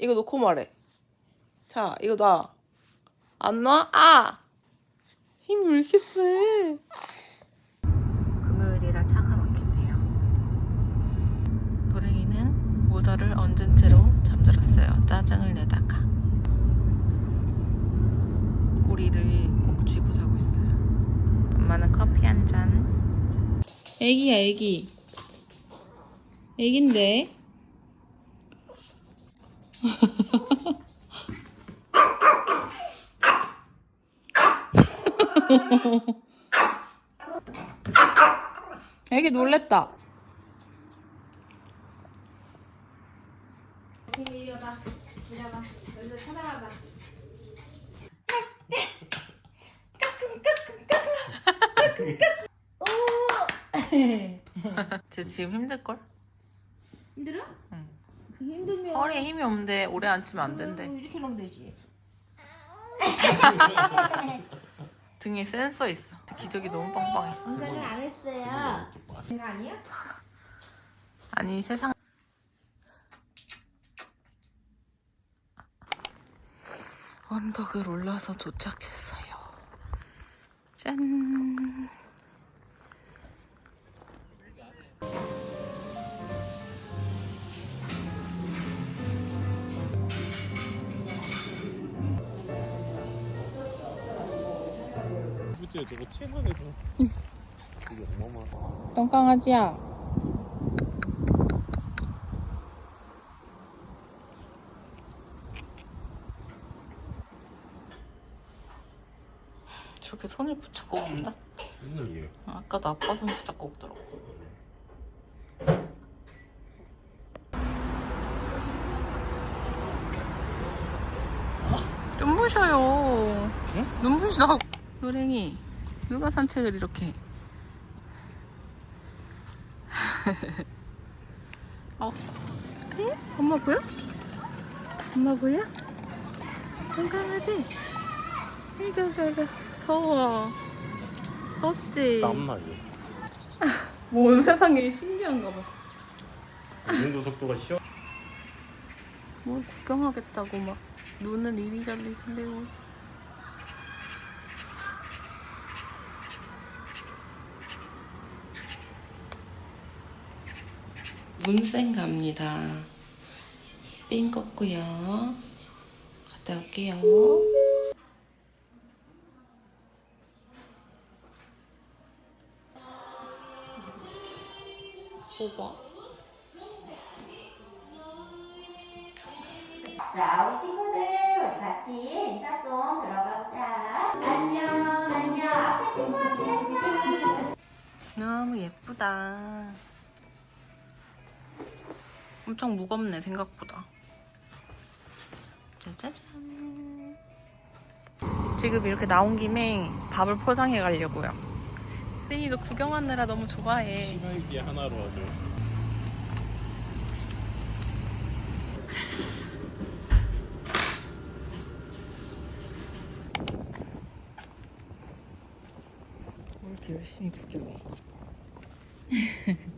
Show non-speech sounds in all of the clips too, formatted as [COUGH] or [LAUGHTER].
이거 놓고 말해. 자, 이거 놔. 안 놔? 아! 힘이 왜 이렇게 세? 금요일이라 차가 막힌대요. 도랭이는 모자를 얹은 채로 잠들었어요. 짜증을 내다가. 고리를 꼭 쥐고 자고 있어요. 엄마는 커피 한 잔. 애기야, 애기. 애긴데? [LAUGHS] 애기 놀랬다. 이리 와봐. 이리 와봐. 여기서 쳐다봐봐. 쟤 지금 힘들걸? 힘들어? 응. 그 힘들면 허리에 힘이 없는데 오래 앉히면 안 된대. 어, 이렇게 놓으면 되지. [LAUGHS] 등에 센서 있어. 기저귀 너무 빵빵해. 응가를 안 했어요. 응가 아니야? 아니 세상 언덕을 올라서 도착했어요. 짠. 그치 저거 채만 해도 이게 어마어마 깡깡하지야. 저렇게 손을 붙잡고 온다? 맨날 이게 아까도 아빠 손 붙잡고 오더라고. 눈부셔요. 눈부시다고. 노랭이, 누가 산책을 이렇게 해? [LAUGHS] 어. 응? 엄마 보여? 엄마 보여? 건강하지? 이거, 이거, 이거. 더워. 덥지? 땀나 이거 [LAUGHS] 뭔 세상에 신기한가 봐. 이 정도 속도가 시원 뭘 구경하겠다고 막 눈은 이리저리 돌리고. 문센 갑니다. 삥 꺾고요. 갔다 올게요. 봐봐. 자, 우리 친구들 우리 같이 인사 좀 들어가보자. 안녕, 안녕. 앞에 친구한테 안녕. 너무 예쁘다. 엄청 무겁네, 생각보다. 짜자잔. 지금 이렇게 나온 김에 밥을 포장해 가려고요. 린이도 구경하느라 너무 좋아해. 시발기 하나로 뭘 이렇게 열심히 구경해. [LAUGHS]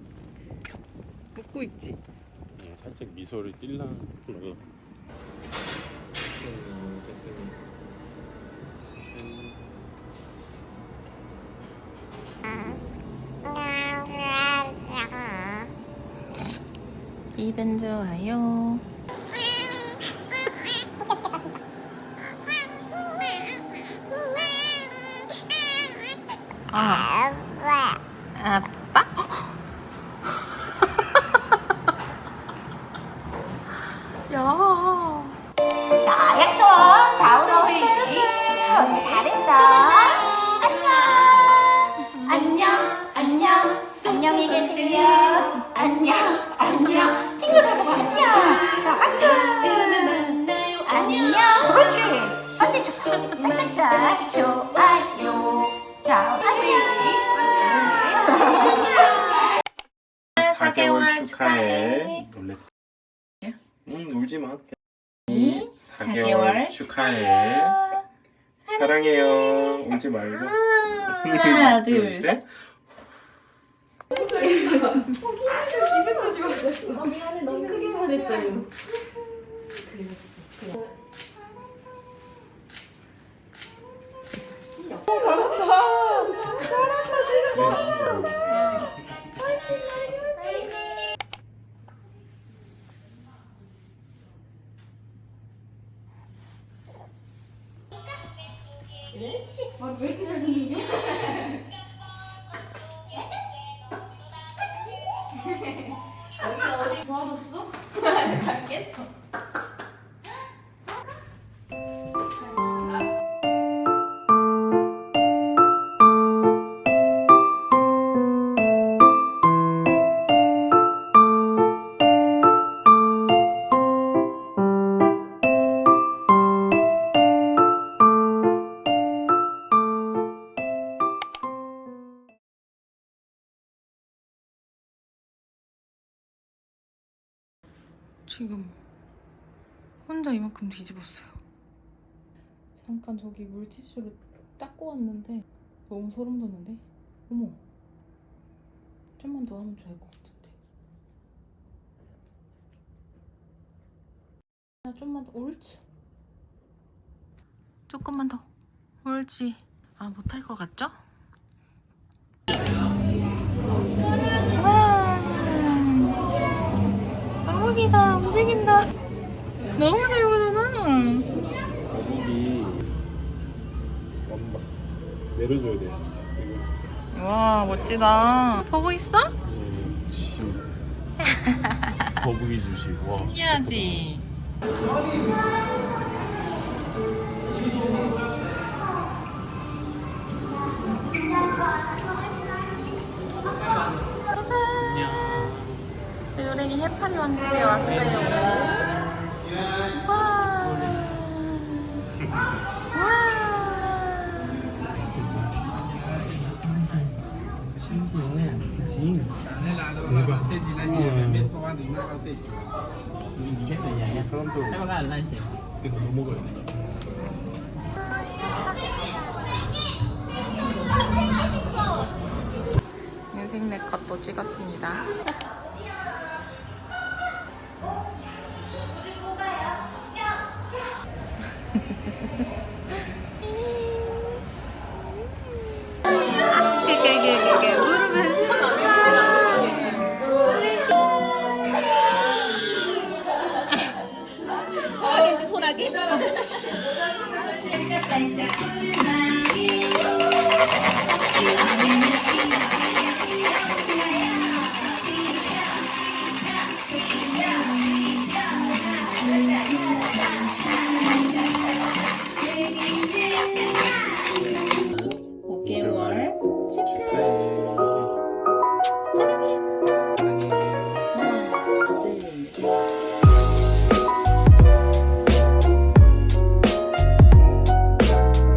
웃고 있지? 예, 살짝 미소를 띨라 그러고 입은 좋아요. 아, 아빠? 야. 자, 약속. 자, 우리 오늘 잘했어. 안녕. 안녕, 안녕. 안녕히 계세요. 안녕, 안녕. 친구들 보고 안녕. 자, 박수. 안녕. 그렇지. 언니 좋고. 딱딱딱. 좋아요. 자, 안녕. 4개월 축하해 놀랬다 응 울지 마. 4개월 축하해. 사랑해요. 울지 말고. 하나, [LAUGHS] 둘, 셋. 어, 미안해. 너무 크게 말했다. 그 렇지. 뭐, 왜 이렇게 잘 들리지? [LAUGHS] 좋아졌어? 잘 깼어. 지금 혼자 이만큼 뒤집었어요. 잠깐 저기 물티슈로 닦고 왔는데 너무 소름 돋는데? 어머. 좀만 더 하면 좋을 것 같은데. 나 좀만 더 옳지. 조금만 더. 옳지. 아 못할 것 같죠? 너무 잘 보잖아. 거북이 엄마 내려줘야 돼. 이거 와 멋지다. 보고 있어? 음, 지 거북이 주식. 와. 신기하지. 짜잔. 요랭이 해파리 왕국에 왔어요. 인생 내 것도 찍었습니다. [LAUGHS] 축하